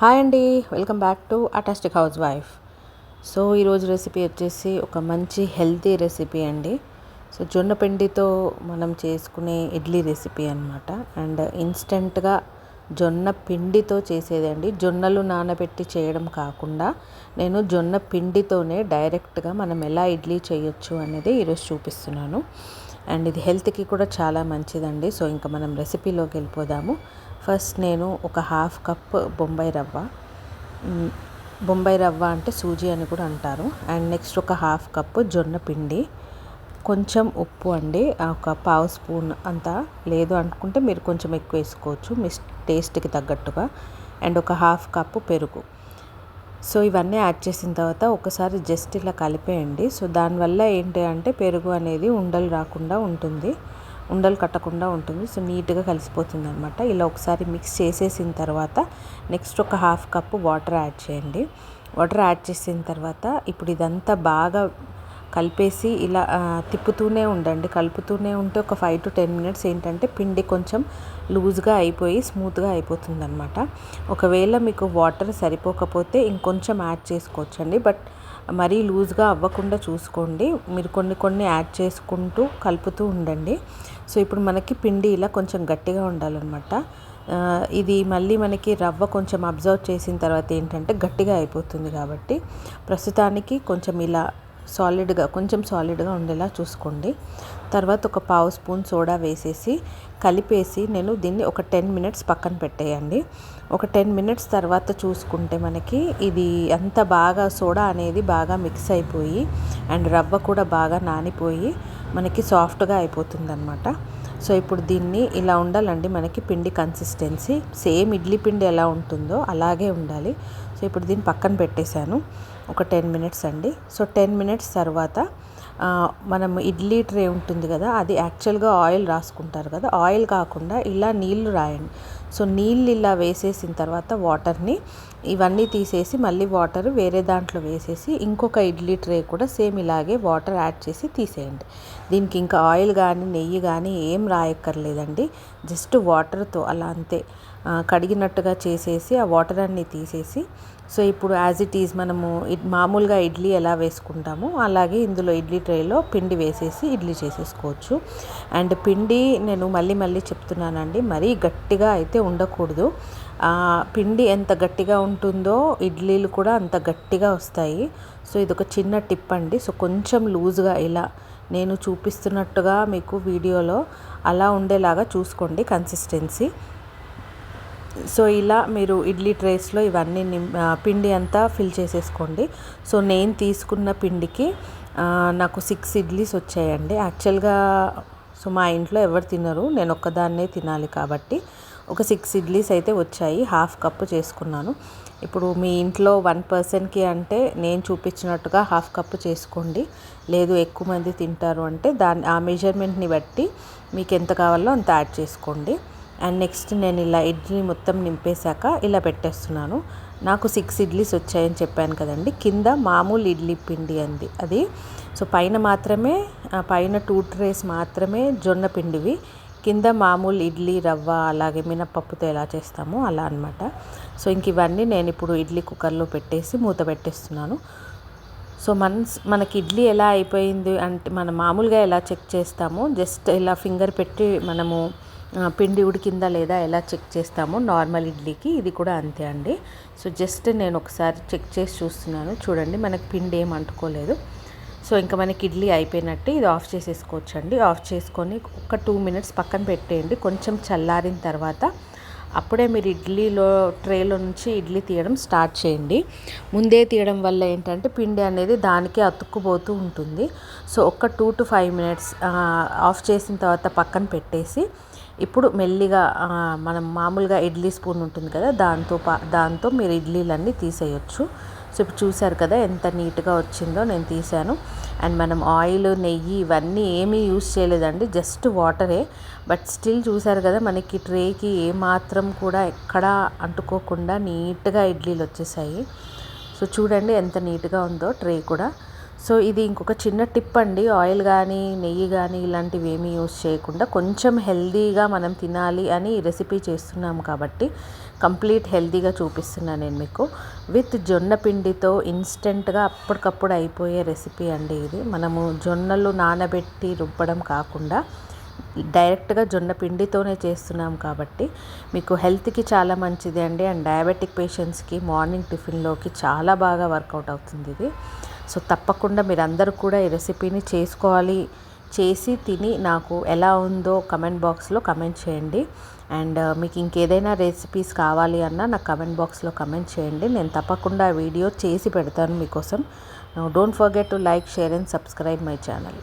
Hi అండి welcome back to atastic housewife so ఈరోజు recipe వచ్చేసి ఒక మంచి హెల్తీ రెసిపీ అండి. సో జొన్న పిండితో మనం చేసుకునే ఇడ్లీ రెసిపీ అనమాట అండ్ ఇన్స్టెంట్గా జొన్న పిండితో చేసేదండి జొన్నలు నానబెట్టి చేయడం కాకుండా నేను జొన్న పిండితోనే డైరెక్ట్గా మనం ఎలా ఇడ్లీ చేయొచ్చు అనేది ఈరోజు చూపిస్తున్నాను. అండ్ ఇది హెల్త్కి కూడా చాలా మంచిదండి. సో ఇంకా మనం రెసిపీలోకి వెళ్ళిపోదాము. ఫస్ట్ నేను ఒక హాఫ్ కప్ బొంబాయి రవ్వ. బొంబాయి రవ్వ అంటే సూజీ అని కూడా అంటారు. అండ్ నెక్స్ట్ ఒక హాఫ్ కప్ జొన్న పిండి. కొంచెం ఉప్పు అండి. ఒక పావు స్పూన్ అంతా లేదు అనుకుంటే మీరు కొంచెం ఎక్కువ వేసుకోవచ్చు. మీ టేస్ట్కి తగ్గట్టుగా. అండ్ ఒక హాఫ్ కప్పు పెరుగు. సో ఇవన్నీ యాడ్ చేసిన తర్వాత ఒకసారి జస్ట్ ఇలా కలిపేయండి. సో దానివల్ల ఏంటి అంటే పెరుగు అనేది ఉండలు రాకుండా ఉంటుంది. ఉండలు కట్టకుండా ఉంటుంది. సో నీట్గా కలిసిపోతుంది అనమాట ఇలా ఒకసారి మిక్స్ చేసేసిన తర్వాత నెక్స్ట్ ఒక హాఫ్ కప్పు వాటర్ యాడ్ చేయండి. వాటర్ యాడ్ చేసిన తర్వాత ఇప్పుడు ఇదంతా బాగా కలిపేసి ఇలా తిప్పుతూనే ఉండండి. కలుపుతూనే ఉంటే ఒక ఫైవ్ టు టెన్ మినిట్స్ ఏంటంటే పిండి కొంచెం లూజ్గా అయిపోయి స్మూత్గా అయిపోతుంది అనమాట ఒకవేళ మీకు వాటర్ సరిపోకపోతే ఇంకొంచెం యాడ్ చేసుకోవచ్చండి. బట్ మరీ లూజ్గా అవ్వకుండా చూసుకోండి. మీరు కొన్ని కొన్ని యాడ్ చేసుకుంటూ కలుపుతూ ఉండండి. సో ఇప్పుడు మనకి పిండి ఇలా కొంచెం గట్టిగా ఉండాలన్నమాట. ఇది మళ్ళీ మనకి రవ్వ కొంచెం అబ్జర్వ్ చేసిన తర్వాత ఏంటంటే గట్టిగా అయిపోతుంది కాబట్టి ప్రస్తుతానికి కొంచెం ఇలా సాలిడ్గా కొంచెం సాలిడ్గా ఉండేలా చూసుకోండి. తర్వాత ఒక పావు స్పూన్ సోడా వేసేసి కలిపేసి నేను దీన్ని ఒక టెన్ మినిట్స్ పక్కన పెట్టేయండి. ఒక టెన్ మినిట్స్ తర్వాత చూసుకుంటే మనకి ఇది అంత బాగా సోడా అనేది బాగా మిక్స్ అయిపోయి అండ్ రవ్వ కూడా బాగా నానిపోయి మనకి సాఫ్ట్గా అయిపోతుందన్నమాట. సో ఇప్పుడు దీన్ని ఇలా ఉండాలండి. మనకి పిండి కన్సిస్టెన్సీ సేమ్ ఇడ్లీ పిండి ఎలా ఉంటుందో అలాగే ఉండాలి. సో ఇప్పుడు దీన్ని పక్కన పెట్టేశాను. ఒక టెన్ మినిట్స్ అండి. సో టెన్ మినిట్స్ తర్వాత మనం ఇడ్లీ ట్రే ఉంటుంది కదా అది యాక్చువల్గా ఆయిల్ రాసుకుంటారు కదా. ఆయిల్ కాకుండా ఇలా నీళ్ళు రాయండి. సో నీళ్ళు ఇలా వేసేసిన తర్వాత వాటర్ని ఇవన్నీ తీసేసి మళ్ళీ వాటర్ వేరే దాంట్లో వేసేసి ఇంకొక ఇడ్లీ ట్రే కూడా సేమ్ ఇలాగే వాటర్ యాడ్ చేసి తీసేయండి. దీనికి ఇంకా ఆయిల్ కానీ నెయ్యి కానీ ఏం రాయక్కర్లేదండి. జస్ట్ వాటర్తో అలా అంతే కడిగినట్టుగా చేసేసి ఆ వాటర్ అన్ని తీసేసి సో ఇప్పుడు యాజ్ ఇట్ ఈజ్ మనము మామూలుగా ఇడ్లీ ఎలా వేసుకుంటామో అలాగే ఇందులో ఇడ్లీ ట్రేలో పిండి వేసేసి ఇడ్లీ చేసేసుకోవచ్చు. అండ్ పిండి నేను మళ్ళీ మళ్ళీ చెప్తున్నానండి మరీ గట్టిగా అయితే ఉండకూడదు. పిండి ఎంత గట్టిగా ఉంటుందో ఇడ్లీలు కూడా అంత గట్టిగా వస్తాయి. సో ఇది ఒక చిన్న టిప్ అండి. సో కొంచెం లూజ్గా ఇలా నేను చూపిస్తున్నట్టుగా మీకు వీడియోలో అలా ఉండేలాగా చూసుకోండి కన్సిస్టెన్సీ. సో ఇలా మీరు ఇడ్లీ ట్రేస్లో ఇవన్నీ నిం పిండి అంతా ఫిల్ చేసేసుకోండి. సో నేను తీసుకున్న పిండికి నాకు సిక్స్ ఇడ్లీస్ వచ్చాయండి. యాక్చువల్గా సో మా ఇంట్లో ఎవరు తినరు. నేను ఒక్కదాన్నే తినాలి కాబట్టి. ఒక సిక్స్ ఇడ్లీస్ అయితే వచ్చాయి. హాఫ్ కప్పు చేసుకున్నాను. ఇప్పుడు మీ ఇంట్లో వన్ పర్సన్కి అంటే నేను చూపించినట్టుగా హాఫ్ కప్పు చేసుకోండి. లేదు ఎక్కువ మంది తింటారు అంటే దాని ఆ మెజర్మెంట్ని బట్టి మీకు ఎంత కావాలో అంత యాడ్ చేసుకోండి. అండ్ నెక్స్ట్ నేను ఇలా ఇడ్లీ మొత్తం నింపేశాక ఇలా పెట్టేస్తున్నాను. నాకు సిక్స్ ఇడ్లీస్ వచ్చాయని చెప్పాను కదండి. కింద మామూలు ఇడ్లీ పిండి అంది అది. సో పైన మాత్రమే పైన టూ ట్రేస్ మాత్రమే జొన్న పిండివి. కింద మామూలు ఇడ్లీ రవ్వ అలాగే మినపప్పుతో ఎలా చేస్తామో అలా అనమాట సో ఇంక ఇవన్నీ నేను ఇప్పుడు ఇడ్లీ కుక్కర్లో పెట్టేసి మూత పెట్టేస్తున్నాను. సో మన మనకి ఇడ్లీ ఎలా అయిపోయింది అంటే మనం మామూలుగా ఎలా చెక్ చేస్తామో జస్ట్ ఇలా ఫింగర్ పెట్టి మనము పిండి ఉడికిందా లేదా ఎలా చెక్ చేస్తామో నార్మల్ ఇడ్లీకి ఇది కూడా అంతే అండి. సో జస్ట్ నేను ఒకసారి చెక్ చేసి చూస్తున్నాను. చూడండి మనకి పిండి ఏం అంటుకోలేదు. సో ఇంకా మనకి ఇడ్లీ అయిపోయినట్టు ఇది ఆఫ్ చేసేసుకోవచ్చు అండి ఆఫ్ చేసుకొని ఒక టూ మినిట్స్ పక్కన పెట్టేయండి. కొంచెం చల్లారిన తర్వాత అప్పుడే మీరు ఇడ్లీలో ట్రేలో నుంచి ఇడ్లీ తీయడం స్టార్ట్ చేయండి. ముందే తీయడం వల్ల ఏంటంటే పిండి అనేది దానికే అతుక్కుపోతూ ఉంటుంది. సో ఒక two to five minutes off చేసిన తర్వాత పక్కన పెట్టేసి ఇప్పుడు మెల్లిగా మనం మామూలుగా ఇడ్లీ స్పూన్ ఉంటుంది కదా దాంతో పా దాంతో మీరు ఇడ్లీలన్నీ తీసేయచ్చు. సో ఇప్పుడు చూసారు కదా ఎంత నీట్గా వచ్చిందో నేను తీశాను. అండ్ మనం ఆయిల్ నెయ్యి ఇవన్నీ ఏమీ యూస్ చేయలేదండి జస్ట్ వాటరే. బట్ స్టిల్ చూసారు కదా మనకి ట్రేకి ఏమాత్రం కూడా ఎక్కడా అంటుకోకుండా నీట్గా ఇడ్లీలు వచ్చేసాయి. సో చూడండి ఎంత నీట్గా ఉందో ట్రే కూడా. సో ఇది ఇంకొక చిన్న టిప్ అండి. ఆయిల్ కానీ నెయ్యి కానీ ఇలాంటివి ఏమీ యూస్ చేయకుండా కొంచెం హెల్దీగా మనం తినాలి అని ఈ రెసిపీ చేస్తున్నాం కాబట్టి కంప్లీట్ హెల్దీగా చూపిస్తున్నాను నేను మీకు. విత్ జొన్న పిండితో ఇన్స్టెంట్గా అప్పటికప్పుడు అయిపోయే రెసిపీ అండి ఇది. మనము జొన్నలు నానబెట్టి రుబ్బడం కాకుండా డైరెక్ట్గా జొన్న పిండితోనే చేస్తున్నాం కాబట్టి మీకు హెల్త్కి చాలా మంచిది అండి. అండ్ డయాబెటిక్ పేషెంట్స్కి మార్నింగ్ టిఫిన్లోకి చాలా బాగా వర్కౌట్ అవుతుంది ఇది. సో తప్పకుండా మీరందరూ కూడా ఈ రెసిపీని చేసుకోవాలి. చేసి తిని నాకు ఎలా ఉందో కమెంట్ బాక్స్లో కమెంట్ చేయండి. అండ్ uh, మీకు ఇంకేదైనా రెసిపీస్ కావాలి అన్నా నాకు కమెంట్ బాక్స్లో కమెంట్ చేయండి. నేను తప్పకుండా వీడియో చేసి పెడతాను మీకోసం. Don't forget to like share and subscribe my channel.